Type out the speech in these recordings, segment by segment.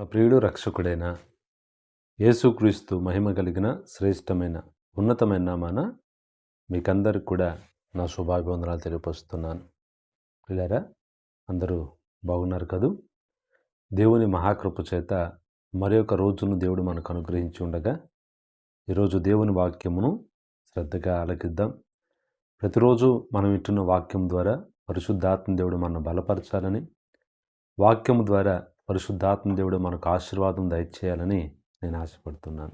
నా ప్రియుడు రక్షకుడైన యేసుక్రీస్తు మహిమ కలిగిన శ్రేష్టమైన ఉన్నతమైన నామాన మీకందరికి కూడా నా శుభాభివందనాలు తెలియపరుస్తున్నాను. పిల్లరా అందరూ బాగున్నారు కదూ? దేవుని మహాకృప చేత మరి ఒక రోజును దేవుడు మనకు అనుగ్రహించి ఉండగా ఈరోజు దేవుని వాక్యమును శ్రద్ధగా ఆలకిద్దాం. ప్రతిరోజు మనం వింటున్న వాక్యం ద్వారా పరిశుద్ధాత్మ దేవుడు మనను బలపరచాలని వాక్యము ద్వారా పరిశుద్ధాత్మ దేవుడు మనకు ఆశీర్వాదం దయచేయాలని నేను ఆశపడుతున్నాను.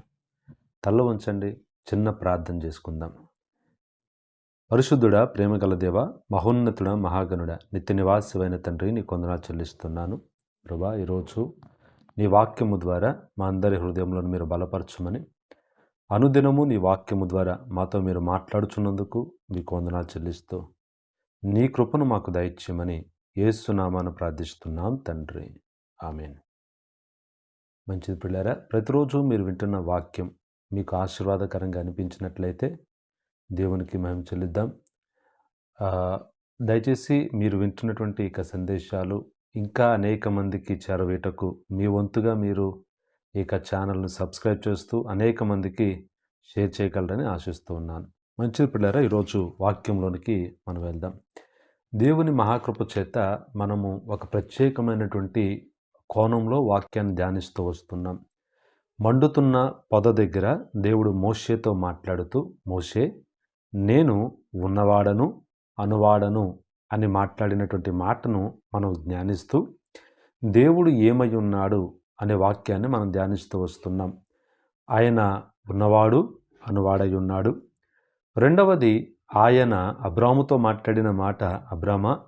తల్ల ఉంచండి చిన్న ప్రార్థన చేసుకుందాం. పరిశుద్ధుడా ప్రేమగల దేవ మహోన్నతుడ మహాగణుడ నిత్య నివాసమైన తండ్రి నీ కొందనాలు చెల్లిస్తున్నాను. ప్రభా ఈరోజు నీ వాక్యము ద్వారా మా అందరి హృదయంలో మీరు బలపరచమని అనుదినము నీ వాక్యము ద్వారా మాతో మీరు మాట్లాడుచున్నందుకు మీ కొందనాలు చెల్లిస్తూ నీ కృపను మాకు దయచేయమని ఏసునామాను ప్రార్థిస్తున్నాం తండ్రి. ఆమెన్. మంచిది పిల్లరా ప్రతిరోజు మీరు వింటున్న వాక్యం మీకు ఆశీర్వాదకరంగా అనిపించినట్లయితే దేవునికి మేము చెల్లిద్దాం. దయచేసి మీరు వింటున్నటువంటి ఇక సందేశాలు ఇంకా అనేక మందికి చేరవేటకు మీ వంతుగా మీరు ఇక ఛానల్ను సబ్స్క్రైబ్ చేస్తూ అనేక మందికి షేర్ చేయగలరని ఆశిస్తూ ఉన్నాను. మంచిది పిల్లరా ఈరోజు వాక్యంలోనికి మనం వెళ్దాం. దేవుని మహాకృప చేత మనము ఒక ప్రత్యేకమైనటువంటి కోణంలో వాక్యాన్ని ధ్యానిస్తూ వస్తున్నాం. మండుతున్న పొద దగ్గర దేవుడు మోషేతో మాట్లాడుతూ మోషే నేను ఉన్నవాడను అనువాడను అని మాట్లాడినటువంటి మాటను మనం ధ్యానిస్తూ దేవుడు ఏమై ఉన్నాడు అనే వాక్యాన్ని మనం ధ్యానిస్తూ వస్తున్నాం. ఆయన ఉన్నవాడు అనువాడై ఉన్నాడు. రెండవది ఆయన అబ్రాముతో మాట్లాడిన మాట అబ్రామ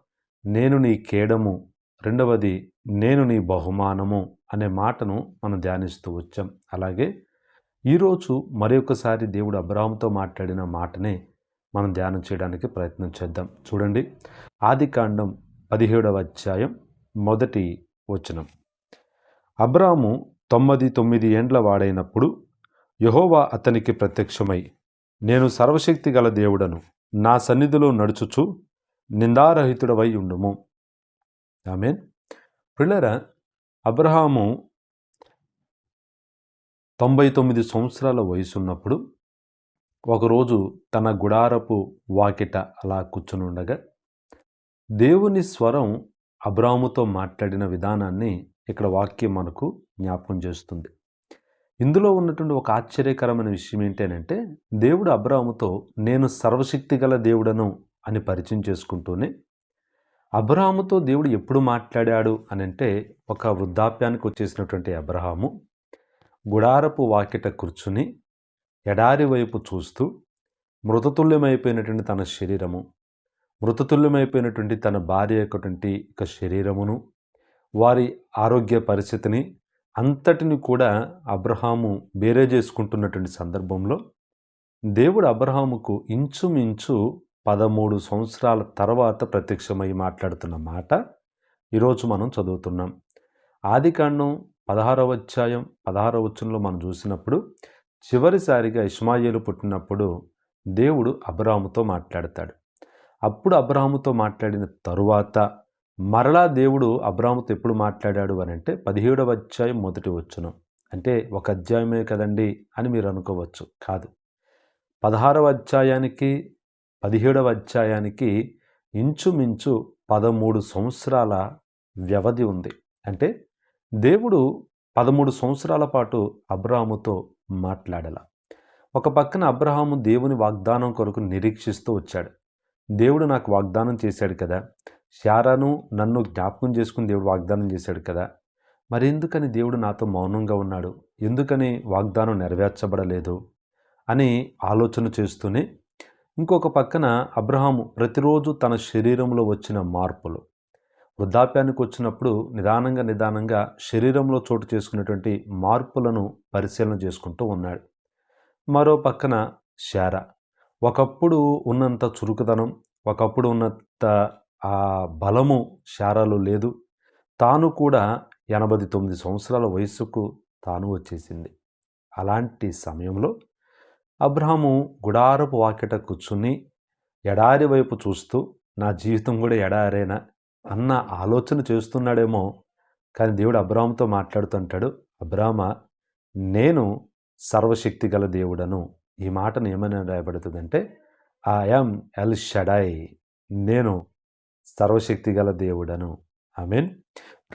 నేను నీ కేడము రెండవది నేను నీ బహుమానము అనే మాటను మనం ధ్యానిస్తూ వచ్చాం. అలాగే ఈరోజు మరొకసారి దేవుడు అబ్రాహంతో మాట్లాడిన మాటనే మనం ధ్యానం చేయడానికి ప్రయత్నం చేద్దాం. చూడండి ఆది కాండం పదిహేడవ అధ్యాయం మొదటి వచనం. అబ్రాము తొమ్మిది తొమ్మిది ఏండ్ల వాడైనప్పుడు యహోవా అతనికి ప్రత్యక్షమై నేను సర్వశక్తి గల దేవుడను నా సన్నిధిలో నడుచుచు నిందారహితుడవై ఉండుము. ఆమెన్. పిల్లరా అబ్రహాము తొంభై తొమ్మిది సంవత్సరాల వయసున్నప్పుడు ఒకరోజు తన గుడారపు వాకిట అలా కూర్చుని ఉండగా దేవుని స్వరం అబ్రాముతో మాట్లాడిన విధానాన్ని ఇక్కడ వాక్యం మనకు జ్ఞాపకం చేస్తుంది. ఇందులో ఉన్నటువంటి ఒక ఆశ్చర్యకరమైన విషయం ఏంటంటే దేవుడు అబ్రాముతో నేను సర్వశక్తి గల దేవుడను అని పరిచయం చేసుకుంటూనే అబ్రహాముతో దేవుడు ఎప్పుడు మాట్లాడాడు అని అంటే ఒక వృద్ధాప్యానికి వచ్చేసినటువంటి అబ్రహాము గుడారపు వాకిట కూర్చుని ఎడారి వైపు చూస్తూ మృతతుల్యమైపోయినటువంటి తన శరీరము మృతతుల్యమైపోయినటువంటి తన భార్య యొక్కటువంటి ఒక శరీరమును వారి ఆరోగ్య పరిస్థితిని అంతటిని కూడా అబ్రహాము బేరే చేసుకుంటున్నటువంటి సందర్భంలో దేవుడు అబ్రహాముకు ఇంచుమించు పదమూడు సంవత్సరాల తర్వాత ప్రత్యక్షమై మాట్లాడుతున్న మాట ఈరోజు మనం చదువుతున్నాం. ఆదికాండం పదహారవ అధ్యాయం పదహారవ వచ్చంలో మనం చూసినప్పుడు చివరిసారిగా ఇస్మాయిలు పుట్టినప్పుడు దేవుడు అబ్రాహముతో మాట్లాడతాడు. అప్పుడు అబ్రాహముతో మాట్లాడిన తరువాత మరలా దేవుడు అబ్రాహముతో ఎప్పుడు మాట్లాడాడు అని అంటే పదిహేడవ అధ్యాయం మొదటి వచ్చును అంటే ఒక అధ్యాయమే కదండి అని మీరు అనుకోవచ్చు. కాదు. పదహారవ అధ్యాయానికి పదిహేడవ అధ్యాయానికి ఇంచుమించు పదమూడు సంవత్సరాల వ్యవధి ఉంది. అంటే దేవుడు పదమూడు సంవత్సరాల పాటు అబ్రహాముతో మాట్లాడాల. ఒక పక్కన అబ్రహాము దేవుని వాగ్దానం కొరకు నిరీక్షిస్తూ వచ్చాడు. దేవుడు నాకు వాగ్దానం చేశాడు కదా. శారాను నన్ను జ్ఞాపకం చేసుకుని దేవుడు వాగ్దానం చేశాడు కదా. మరి ఎందుకని దేవుడు నాతో మౌనంగా ఉన్నాడు? ఎందుకని వాగ్దానం నెరవేర్చబడలేదు? అని ఆలోచన చేస్తూనే ఇంకొక పక్కన అబ్రహాము ప్రతిరోజు తన శరీరంలో వచ్చిన మార్పులు. వృద్ధాప్యానికి వచ్చినప్పుడు నిదానంగా నిదానంగా శరీరంలో చోటు చేసుకునేటువంటి మార్పులను పరిశీలన చేసుకుంటూ ఉన్నాడు. మరో పక్కన శార. ఒకప్పుడు ఉన్నంత చురుకుదనం ఒకప్పుడు ఉన్నంత ఆ బలము శారాలో లేదు. తాను కూడా ఎనభై తొమ్మిది సంవత్సరాల వయస్సుకు తాను వచ్చేసింది. అలాంటి సమయంలో అబ్రహాము గుడారపు వాకిట కూర్చుని ఎడారి వైపు చూస్తూ నా జీవితం కూడా ఎడారేనా అన్న ఆలోచన చేస్తున్నాడేమో. కానీ దేవుడు అబ్రాహాముతో మాట్లాడుతుంటాడు అబ్రాహ్మ నేను సర్వశక్తి గల దేవుడను. ఈ మాటను ఏమని రాయబడుతుందంటే ఐఎమ్ ఎల్ షడాయ్. నేను సర్వశక్తి గల దేవుడను. ఐ మీన్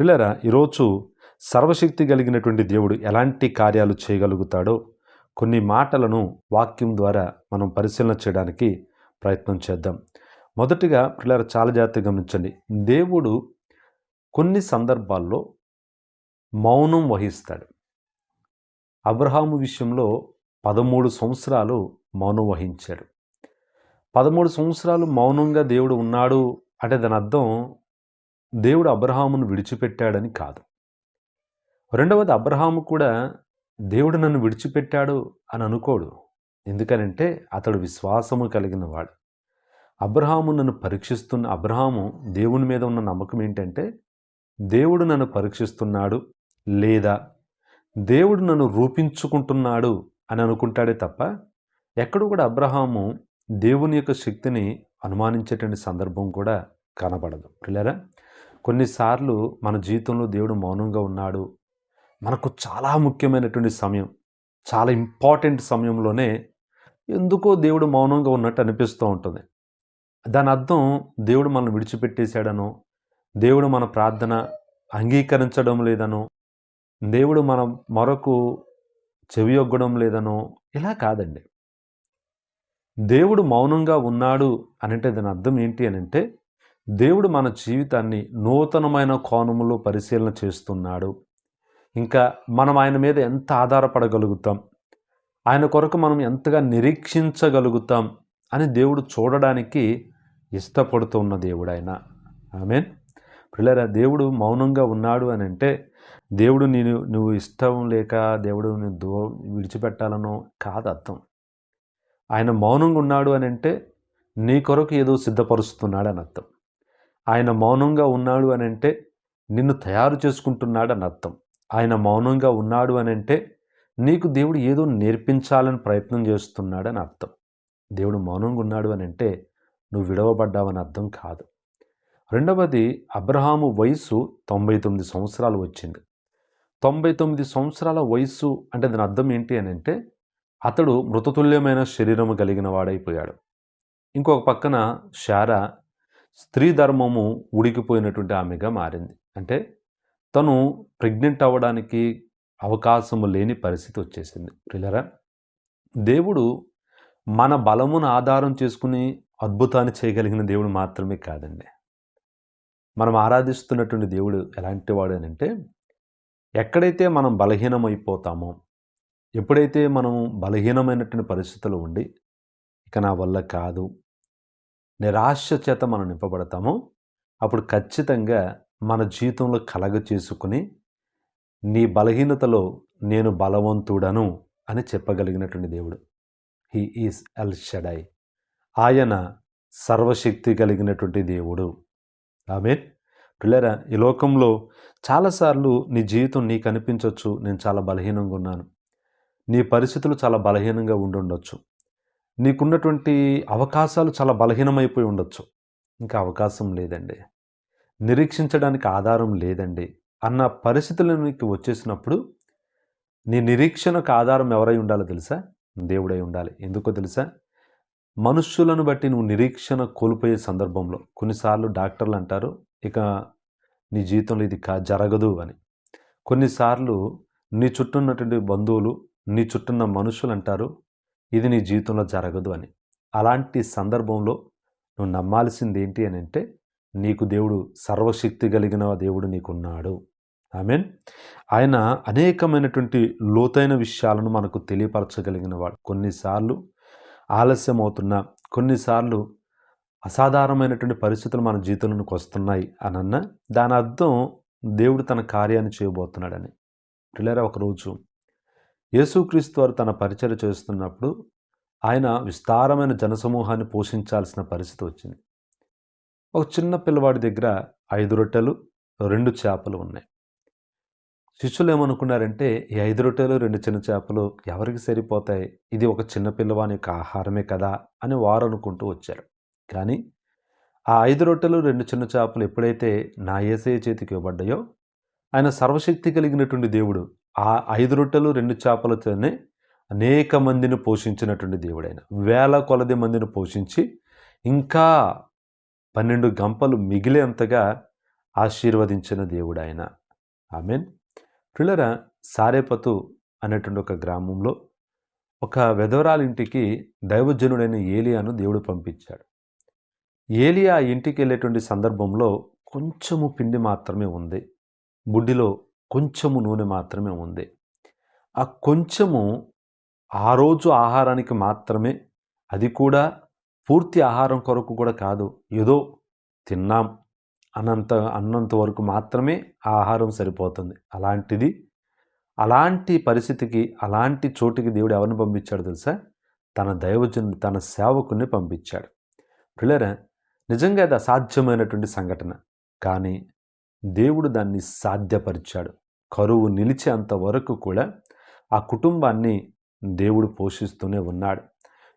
పిల్లరా ఈరోజు సర్వశక్తి కలిగినటువంటి దేవుడు ఎలాంటి కార్యాలు చేయగలుగుతాడో కొన్ని మాటలను వాక్యం ద్వారా మనం పరిశీలన చేయడానికి ప్రయత్నం చేద్దాం. మొదటిగా పిల్లలు చాలా జాగ్రత్తగా గమనించండి. దేవుడు కొన్ని సందర్భాల్లో మౌనం వహిస్తాడు. అబ్రహాము విషయంలో పదమూడు సంవత్సరాలు మౌనం వహించాడు. పదమూడు సంవత్సరాలు మౌనంగా దేవుడు ఉన్నాడు అంటే దాని అర్థం దేవుడు అబ్రహామును విడిచిపెట్టాడని కాదు. రెండవది అబ్రహాము కూడా దేవుడు నన్ను విడిచిపెట్టాడు అని అనుకోడు. ఎందుకనంటే అతడు విశ్వాసము కలిగిన వాడు. అబ్రహాము నన్ను పరీక్షిస్తున్న అబ్రహాము దేవుని మీద ఉన్న నమ్మకం ఏంటంటే దేవుడు నన్ను పరీక్షిస్తున్నాడు లేదా దేవుడు నన్ను రూపించుకుంటున్నాడు అని అనుకుంటాడే తప్ప ఎక్కడు కూడా అబ్రహాము దేవుని యొక్క శక్తిని అనుమానించేటువంటి సందర్భం కూడా కనబడదు. పిల్లరా కొన్నిసార్లు మన జీవితంలో దేవుడు మౌనంగా ఉన్నాడు మనకు చాలా ముఖ్యమైనటువంటి సమయం చాలా ఇంపార్టెంట్ సమయంలోనే ఎందుకో దేవుడు మౌనంగా ఉన్నట్టు అనిపిస్తూ ఉంటుంది. దాని అర్థం దేవుడు మనల్ని విడిచిపెట్టేశాడనో దేవుడు మన ప్రార్థన అంగీకరించడం లేదనో దేవుడు మన మరొకు చెవియొగ్గడం లేదనో ఇలా కాదండి. దేవుడు మౌనంగా ఉన్నాడు అనంటే దాని అర్థం ఏంటి అని అంటే దేవుడు మన జీవితాన్ని నూతనమైన కోణములో పరిశీలన చేస్తున్నాడు. ఇంకా మనం ఆయన మీద ఎంత ఆధారపడగలుగుతాం? ఆయన కొరకు మనం ఎంతగా నిరీక్షించగలుగుతాం? అని దేవుడు చూడడానికి ఇష్టపడుతున్న దేవుడు ఆయన మీన్ పిల్లరా దేవుడు మౌనంగా ఉన్నాడు అని అంటే దేవుడు నేను నువ్వు ఇష్టం లేక దేవుడు నేను దూ విడిచిపెట్టాలనో కాదు అర్థం. ఆయన మౌనంగా ఉన్నాడు అని అంటే నీ కొరకు ఏదో సిద్ధపరుస్తున్నాడు అని అర్థం. ఆయన మౌనంగా ఉన్నాడు అని అంటే నిన్ను తయారు చేసుకుంటున్నాడు అని అర్థం. ఆయన మౌనంగా ఉన్నాడు అని అంటే నీకు దేవుడు ఏదో నేర్పించాలని ప్రయత్నం చేస్తున్నాడు అని అర్థం. దేవుడు మౌనంగా ఉన్నాడు అని అంటే నువ్వు విడవబడ్డావని అర్థం కాదు. రెండవది అబ్రహాము వయసు తొంభై తొమ్మిది సంవత్సరాలు వచ్చింది. తొంభై తొమ్మిది సంవత్సరాల వయస్సు అంటే దాని అర్థం ఏంటి అని అంటే అతడు మృతతుల్యమైన శరీరము కలిగిన వాడైపోయాడు. ఇంకొక పక్కన శారా స్త్రీ ధర్మము ఉడికిపోయినటువంటి ఆమెగా మారింది. అంటే తను ప్రెగ్నెంట్ అవ్వడానికి అవకాశము లేని పరిస్థితి వచ్చేసింది. ప్రిలరా దేవుడు మన బలమును ఆధారం చేసుకుని అద్భుతాన్ని చేయగలిగిన దేవుడు మాత్రమే కాదండి. మనం ఆరాధిస్తున్నటువంటి దేవుడు ఎలాంటి వాడు అంటే ఎక్కడైతే మనం బలహీనమైపోతామో ఎప్పుడైతే మనం బలహీనమైనటువంటి పరిస్థితులు ఉండి ఇక నా వల్ల కాదు నిరాశ చేత మనం నింపబడతామో అప్పుడు ఖచ్చితంగా మన జీవితంలో కలగ చేసుకుని నీ బలహీనతలో నేను బలవంతుడను అని చెప్పగలిగినటువంటి దేవుడు. హీ ఈస్ ఎల్ షడై ఆయన సర్వశక్తి కలిగినటువంటి దేవుడు. ఆమె పిల్లరా ఈ లోకంలో చాలాసార్లు నీ జీవితం నీకు అనిపించవచ్చు నేను చాలా బలహీనంగా ఉన్నాను. నీ పరిస్థితులు చాలా బలహీనంగా ఉండుండొచ్చు నీకున్నటువంటి అవకాశాలు చాలా బలహీనమైపోయి ఉండొచ్చు. ఇంకా అవకాశం లేదండి. నిరీక్షించడానికి ఆధారం లేదండి అన్న పరిస్థితులకి వచ్చేసినప్పుడు నీ నిరీక్షణకు ఆధారం ఎవరై ఉండాలో తెలుసా? దేవుడై ఉండాలి. ఎందుకో తెలుసా? మనుష్యులను బట్టి నువ్వు నిరీక్షణ కోల్పోయే సందర్భంలో కొన్నిసార్లు డాక్టర్లు అంటారు ఇక నీ జీవితంలో ఇది కా జరగదు అని. కొన్నిసార్లు నీ చుట్టూ ఉన్నటువంటి బంధువులు నీ చుట్టూన్న మనుషులు అంటారు ఇది నీ జీవితంలో జరగదు అని. అలాంటి సందర్భంలో నువ్వు నమ్మాల్సింది ఏంటి అని అంటే నీకు దేవుడు సర్వశక్తి కలిగిన దేవుడు నీకున్నాడు. మీన్ ఆయన అనేకమైనటువంటి లోతైన విషయాలను మనకు తెలియపరచగలిగిన వాడు. కొన్నిసార్లు ఆలస్యం అవుతున్నా కొన్నిసార్లు అసాధారణమైనటువంటి పరిస్థితులు మన జీవితంలోకి వస్తున్నాయి అని అన్న దాని అర్థం దేవుడు తన కార్యాన్ని చేయబోతున్నాడని. పిల్లరా ఒకరోజు యేసుక్రీస్తు వారు తన పరిచయం చేస్తున్నప్పుడు ఆయన విస్తారమైన జనసమూహాన్ని పోషించాల్సిన పరిస్థితి వచ్చింది. ఒక చిన్న పిల్లవాడి దగ్గర ఐదు రొట్టెలు రెండు చేపలు ఉన్నాయి. శిష్యులు ఏమనుకున్నారంటే ఈ ఐదు రొట్టెలు రెండు చిన్న చేపలు ఎవరికి సరిపోతాయి? ఇది ఒక చిన్న పిల్లవాని యొక్క ఆహారమే కదా? అని వారు అనుకుంటూ వచ్చారు. కానీ ఆ ఐదు రొట్టెలు రెండు చిన్న చేపలు ఎప్పుడైతే నా ఏసే చేతికి ఇవ్వబడ్డాయో ఆయన సర్వశక్తి కలిగినటువంటి దేవుడు ఆ ఐదు రొట్టెలు రెండు చేపలతోనే అనేక మందిని పోషించినటువంటి దేవుడు వేల కొలది మందిని పోషించి ఇంకా పన్నెండు గంపలు మిగిలేంతగా ఆశీర్వదించిన దేవుడు ఆయన ఆమెన్. పిల్లరా సారేపతు అనేటువంటి ఒక గ్రామంలో ఒక వెధవరాలింటికి దైవజనుడైన ఏలియాను దేవుడు పంపించాడు. ఏలియా ఇంటికి వెళ్ళేటువంటి సందర్భంలో కొంచెము పిండి మాత్రమే ఉంది. బుడ్డిలో కొంచెము నూనె మాత్రమే ఉంది. ఆ కొంచెము ఆ రోజు ఆహారానికి మాత్రమే అది కూడా పూర్తి ఆహారం కొరకు కూడా కాదు. ఏదో తిన్నాం అన్నంత అన్నంత వరకు మాత్రమే ఆ ఆహారం సరిపోతుంది. అలాంటిది అలాంటి పరిస్థితికి అలాంటి చోటుకి దేవుడు ఎవరిని పంపించాడు తెలుసా? తన దైవజను తన సేవకుని పంపించాడు. పిల్లరా నిజంగా అది అసాధ్యమైనటువంటి సంఘటన. కానీ దేవుడు దాన్ని సాధ్యపరిచాడు. కరువు నిలిచేంత వరకు కూడా ఆ కుటుంబాన్ని దేవుడు పోషిస్తూనే ఉన్నాడు.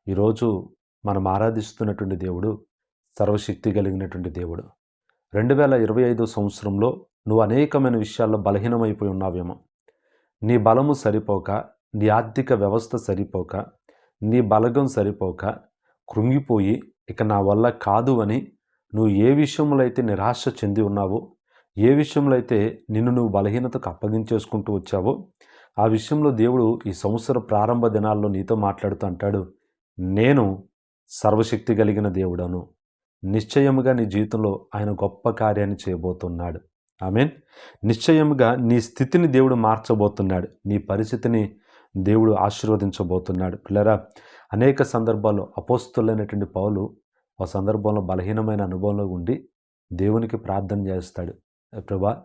ఈరోజు మనం ఆరాధిస్తున్నటువంటి దేవుడు సర్వశక్తి కలిగినటువంటి దేవుడు. రెండు వేల ఇరవై ఐదో సంవత్సరంలో నువ్వు అనేకమైన విషయాల్లో బలహీనమైపోయి ఉన్నావేమో. నీ బలము సరిపోక నీ ఆర్థిక వ్యవస్థ సరిపోక నీ బలగం సరిపోక కృంగిపోయి ఇక నా వల్ల కాదు అని నువ్వు ఏ విషయంలో అయితే నిరాశ చెంది ఉన్నావో ఏ విషయంలో అయితే నిన్ను నువ్వు బలహీనతకు అప్పగించేసుకుంటూ వచ్చావో ఆ విషయంలో దేవుడు ఈ సంవత్సర ప్రారంభ దినాల్లో నీతో మాట్లాడుతూ అంటాడు నేను సర్వశక్తి కలిగిన దేవుడను. నిశ్చయముగా నీ జీవితంలో ఆయన గొప్ప కార్యాన్ని చేయబోతున్నాడు. మీన్ నిశ్చయముగా నీ స్థితిని దేవుడు మార్చబోతున్నాడు. నీ పరిస్థితిని దేవుడు ఆశీర్వదించబోతున్నాడు. పిల్లరా అనేక సందర్భాల్లో అపోస్తులైనటువంటి పౌలు ఆ సందర్భంలో బలహీనమైన అనుభవంలో ఉండి దేవునికి ప్రార్థన చేస్తాడు. ప్రభా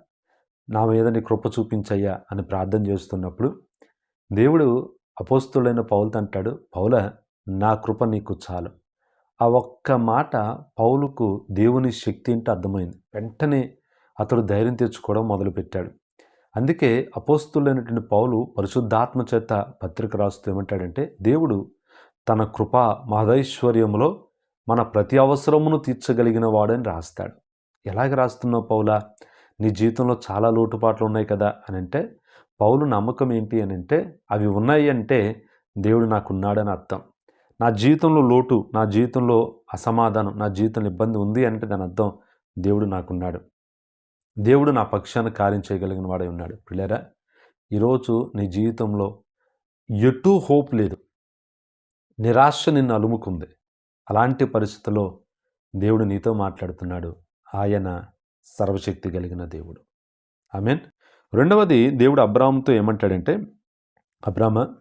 నా మీద నీ కృప చూపించయ్యా అని ప్రార్థన చేస్తున్నప్పుడు దేవుడు అపోస్తులైన పౌలతో అంటాడు పౌల నా కృప నీకు చాలు. ఆ ఒక్క మాట పౌలుకు దేవుని శక్తి అంటే అర్థమైంది. వెంటనే అతడు ధైర్యం తెచ్చుకోవడం మొదలుపెట్టాడు. అందుకే అపోస్తులైనటువంటి పౌలు పరిశుద్ధాత్మ చేత పత్రిక రాస్తూ ఏమంటాడంటే దేవుడు తన కృప మహదైశ్వర్యములో మన ప్రతి అవసరమును తీర్చగలిగిన వాడని రాస్తాడు. ఎలాగ రాస్తున్నావు పౌలా? నీ జీవితంలో చాలా లోటుపాట్లు ఉన్నాయి కదా అని అంటే పౌలు నమ్మకం ఏంటి అని అంటే అవి ఉన్నాయి అంటే దేవుడు నాకున్నాడని అర్థం. నా జీవితంలో లోటు నా జీవితంలో అసమాధానం నా జీవితంలో ఇబ్బంది ఉంది అంటే దాని అర్థం దేవుడు నాకున్నాడు. దేవుడు నా పక్షాన కార్యం చేయగలిగిన వాడై ఉన్నాడు. పిల్లరా ఈరోజు నీ జీవితంలో ఎటూ హోప్ లేదు. నిరాశ నిన్ను అలుముకుంది. అలాంటి పరిస్థితుల్లో దేవుడు నీతో మాట్లాడుతున్నాడు. ఆయన సర్వశక్తి కలిగిన దేవుడు. ఐ మీన్ రెండవది దేవుడు అబ్రాహంతో ఏమంటాడంటే అబ్రాహ్మ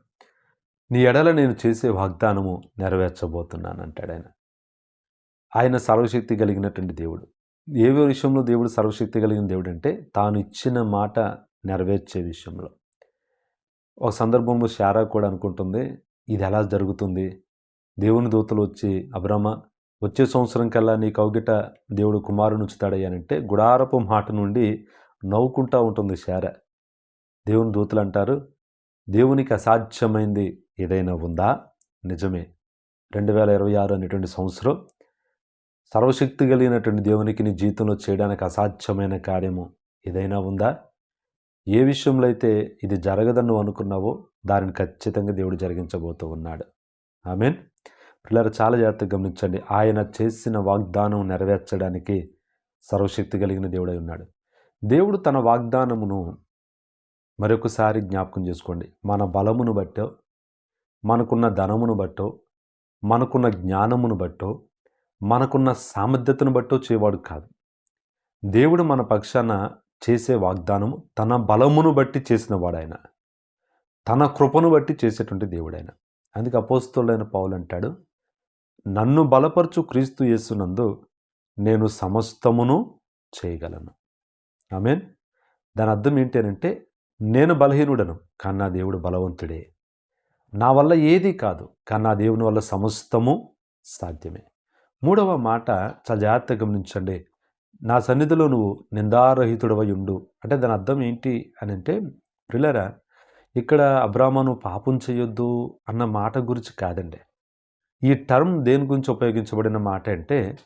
నీ ఎడల నేను చేసే వాగ్దానము నెరవేర్చబోతున్నాను అంటాడు ఆయన. ఆయన సర్వశక్తి కలిగినటువంటి దేవుడు. ఏ విషయంలో దేవుడు సర్వశక్తి కలిగిన దేవుడు అంటే తాను ఇచ్చిన మాట నెరవేర్చే విషయంలో. ఒక సందర్భంలో శారా కూడా అనుకుంటుంది ఇది ఎలా జరుగుతుంది? దేవుని దూతలు వచ్చి అబ్రహ్మ వచ్చే సంవత్సరం కల్లా నీ కౌగిట దేవుడు కుమారుని ఉంచుతాడయ్యానంటే గుడారపు మాట నుండి నవ్వుకుంటా ఉంటుంది శార. దేవుని దూతలు అంటారు దేవునికి అసాధ్యమైంది ఏదైనా ఉందా? నిజమే. రెండు వేల ఇరవై ఆరు అనేటువంటి సంవత్సరం సర్వశక్తి కలిగినటువంటి దేవునికి నీ జీవితంలో చేయడానికి అసాధ్యమైన కార్యము ఏదైనా ఉందా? ఏ విషయంలో అయితే ఇది జరగదని నువ్వు అనుకున్నావో దానిని ఖచ్చితంగా దేవుడు జరిగించబోతూ ఉన్నాడు. మీన్ పిల్లలు చాలా జాగ్రత్తగా గమనించండి. ఆయన చేసిన వాగ్దానం నెరవేర్చడానికి సర్వశక్తి కలిగిన దేవుడై ఉన్నాడు. దేవుడు తన వాగ్దానమును మరొకసారి జ్ఞాపకం చేసుకోండి. మన బలమును బట్టో మనకున్న ధనమును బట్టో మనకున్న జ్ఞానమును బట్టో మనకున్న సామర్థ్యతను బట్టో చేయవాడు కాదు. దేవుడు మన పక్షాన చేసే వాగ్దానము తన బలమును బట్టి చేసిన వాడాయన తన కృపను బట్టి చేసేటువంటి దేవుడైన. అందుకే అపోస్తులైన పౌలు అంటాడు నన్ను బలపరచు క్రీస్తు యేసునందు నేను సమస్తమును చేయగలను. ఐ మీన్ దాని అర్థం ఏంటి అంటే నేను బలహీనుడను కానీ నా దేవుడు బలవంతుడే. నా వల్ల ఏదీ కాదు కానీ నా దేవుని వల్ల సమస్తము సాధ్యమే. మూడవ మాట చాలా జాగ్రత్తగా గమనించండి. నా సన్నిధిలో నువ్వు నిందారహితుడవై ఉండు అంటే దాని అర్థం ఏంటి అని అంటే ప్రిల్లరా ఇక్కడ అబ్రాహ్మను పాపం చేయొద్దు అన్న మాట గురించి కాదండి. ఈ టర్మ్ దేని గురించి ఉపయోగించబడిన మాట అంటే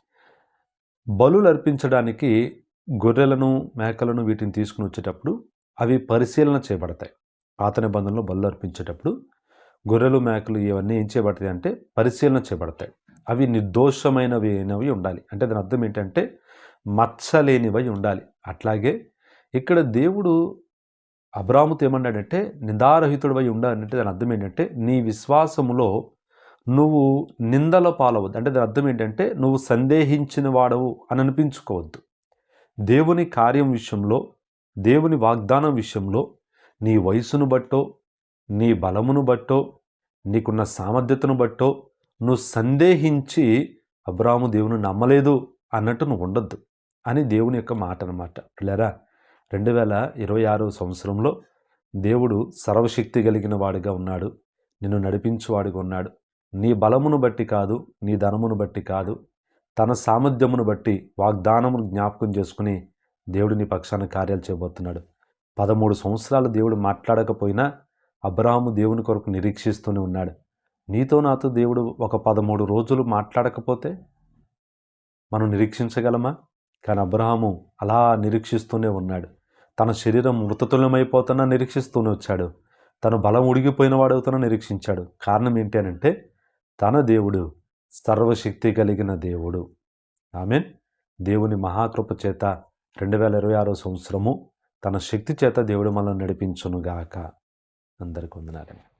బలులు అర్పించడానికి గొర్రెలను మేకలను వీటిని తీసుకుని వచ్చేటప్పుడు అవి పరిశీలన చేయబడతాయి. పాత నిబంధనలు బలు అర్పించేటప్పుడు గొర్రెలు మేకలు ఇవన్నీ ఏం చేయబడతాయి అంటే పరిశీలన చేయబడతాయి. అవి నిర్దోషమైనవి అయినవి ఉండాలి. అంటే దాని అర్థం ఏంటంటే మచ్చలేనివై ఉండాలి. అట్లాగే ఇక్కడ దేవుడు అబ్రాముతో ఏమన్నాడంటే నిందారహితుడివై ఉండాలంటే దాని అర్థం ఏంటంటే నీ విశ్వాసములో నువ్వు నిందల పాలవద్దు. అంటే దాని అర్థం ఏంటంటే నువ్వు సందేహించిన వాడవు అని అనిపించుకోవద్దు. దేవుని కార్యం విషయంలో దేవుని వాగ్దానం విషయంలో నీ వయసును బట్టో నీ బలమును బట్టో నీకున్న సామర్థ్యతను బట్టో నువ్వు సందేహించి అబ్రాహము దేవుని నమ్మలేదు అన్నట్టు నువ్వు ఉండొద్దు అని దేవుని యొక్క మాట అనమాట పిల్లరా రెండు వేల ఇరవై ఆరో సంవత్సరంలో దేవుడు సర్వశక్తి కలిగిన వాడిగా ఉన్నాడు నిన్ను నడిపించేవాడిగా ఉన్నాడు. నీ బలమును బట్టి కాదు నీ ధనమును బట్టి కాదు తన సామర్థ్యమును బట్టి వాగ్దానమును జ్ఞాపకం చేసుకుని దేవుడు నీ పక్షాన కార్యాలు చేయబోతున్నాడు. పదమూడు సంవత్సరాలు దేవుడు మాట్లాడకపోయినా అబ్రాహాము దేవుని కొరకు నిరీక్షిస్తూనే ఉన్నాడు. నీతో నాతో దేవుడు ఒక పదమూడు రోజులు మాట్లాడకపోతే మనం నిరీక్షించగలమా? కానీ అబ్రహాము అలా నిరీక్షిస్తూనే ఉన్నాడు. తన శరీరం మృతతుల్యమైపోతున్నా నిరీక్షిస్తూనే వచ్చాడు. తన బలం ఉడిగిపోయిన వాడవుతున్నా నిరీక్షించాడు. కారణం ఏంటి అంటే తన దేవుడు సర్వశక్తి కలిగిన దేవుడు. ఆమెన్. దేవుని మహాకృప చేత రెండు వేల ఇరవై ఆరో సంవత్సరము తన శక్తి చేత దేవుడు మనల్ని నడిపించునుగాక. అందరికి వందనాలండి.